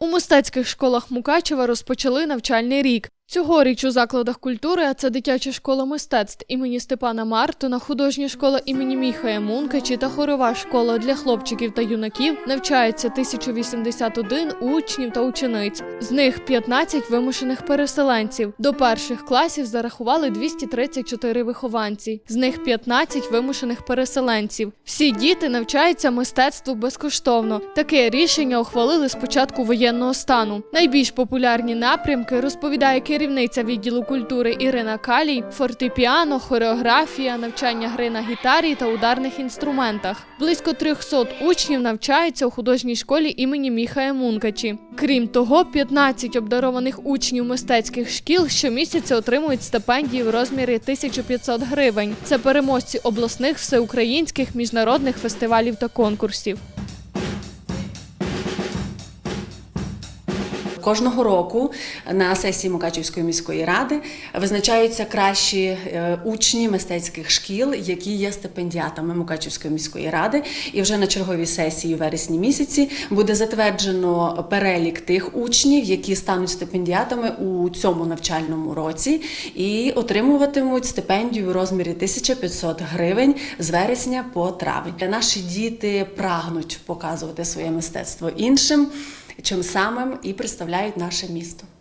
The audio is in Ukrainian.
У мистецьких школах Мукачева розпочали навчальний рік. Цьогоріч у закладах культури, а це дитяча школа мистецтв імені Степана Мартина, художня школа імені Міхая Мункачі та хорова школа для хлопчиків та юнаків навчається 1081 учнів та учениць. З них 15 вимушених переселенців. До перших класів зарахували 234 вихованці. З них 15 вимушених переселенців. Всі діти навчаються мистецтву безкоштовно. Таке рішення ухвалили з початку воєнного стану. Найбільш популярні напрямки розповідає керівниця відділу культури Ірина Калій: фортепіано, хореографія, навчання гри на гітарі та ударних інструментах. Близько 300 учнів навчаються у художній школі імені Міхая Мункачі. Крім того, 15 обдарованих учнів мистецьких шкіл щомісяця отримують стипендії в розмірі 1500 гривень. Це переможці обласних, всеукраїнських, міжнародних фестивалів та конкурсів. Кожного року на сесії Мукачівської міської ради визначаються кращі е, учні мистецьких шкіл, які є стипендіатами Мукачівської міської ради. І вже на черговій сесії у вересні місяці буде затверджено перелік тих учнів, які стануть стипендіатами у цьому навчальному році і отримуватимуть стипендію у розмірі 1500 гривень з вересня по травень. Наші діти прагнуть показувати своє мистецтво іншим чим самим і представляють наше місто.